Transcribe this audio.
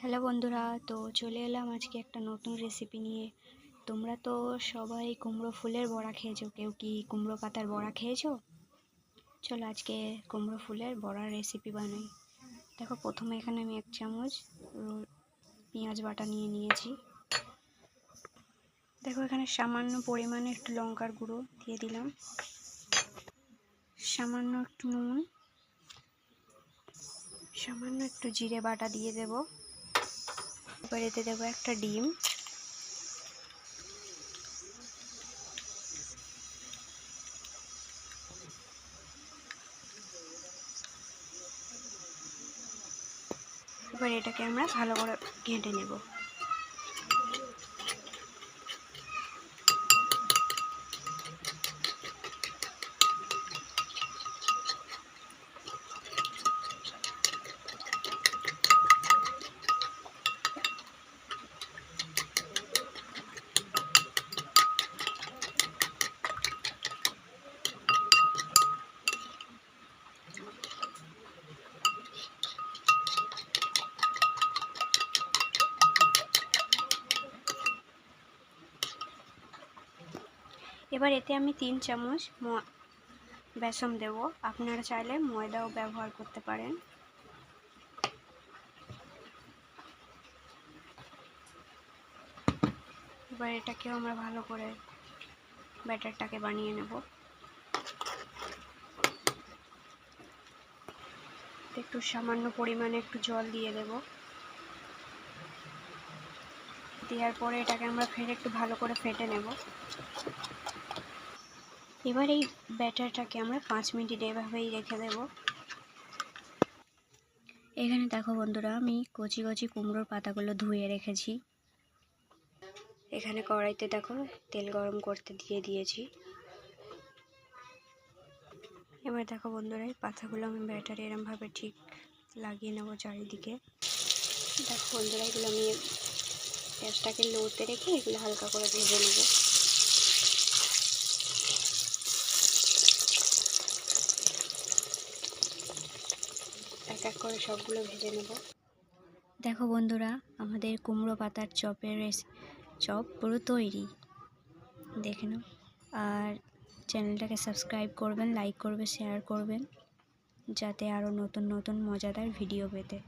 Hello বন্ধুরা, তো চলে এলাম আজকে একটা নতুন রেসিপি নিয়ে। তোমরা তো সবাই কুমড়ো ফুলের বড়া খেয়েছো, কেউ কি কুমড়ো পাতার বড়া খেয়েছো? চলো আজকে কুমড়ো ফুলের বড়ার রেসিপি বানাই। দেখো, প্রথমে এখানে আমি এক চামচ পেঁয়াজ বাটা নিয়ে নিয়েছি। দেখো, এখানে সামান্য পরিমাণে একটু লঙ্কার গুঁড়ো দিয়ে দিলাম। সামান্য একটু নুন, সামান্য একটু জিরে বাটা দিয়ে দেবো। এবার এতে দেবো একটা ডিম। এবার এটাকে আমরা ভালো করে ঘেঁটে নেব। এবার এতে আমি তিন চামচ বেসন দেব। আপনারা চাইলে ময়দাও ব্যবহার করতে পারেন। এবার এটাকেও আমরা ভালো করে ব্যাটারটাকে বানিয়ে নেব। একটু সামান্য পরিমাণে একটু জল দিয়ে দেব। দেওয়ার পরে এটাকে আমরা ফের একটু ভালো করে ফেটে নেব। এবার এই ব্যাটারটাকে আমরা পাঁচ মিনিট এভাবেই রেখে দেব। এখানে দেখো বন্ধুরা, আমি কচি কচি কুমড়োর পাতাগুলো ধুয়ে রেখেছি। এখানে কড়াইতে দেখো তেল গরম করতে দিয়ে দিয়েছি। এবার দেখো বন্ধুরা, এই পাতাগুলো আমি ব্যাটারে এরমভাবে ঠিক লাগিয়ে নেব চারিদিকে। দেখো বন্ধুরা, এগুলো আমি গ্যাসটাকে লোতে রেখে এগুলো হালকা করে ভেজে নেব। এক এক করে সবগুলো ভেজে নেব। দেখো বন্ধুরা, আমাদের কুমড়ো পাতার চপের চপ পুরো তৈরি। দেখে নাও। আর চ্যানেলটাকে সাবস্ক্রাইব করবেন, লাইক করবে, শেয়ার করবেন, যাতে আরও নতুন নতুন, মজাদার ভিডিও পেতে।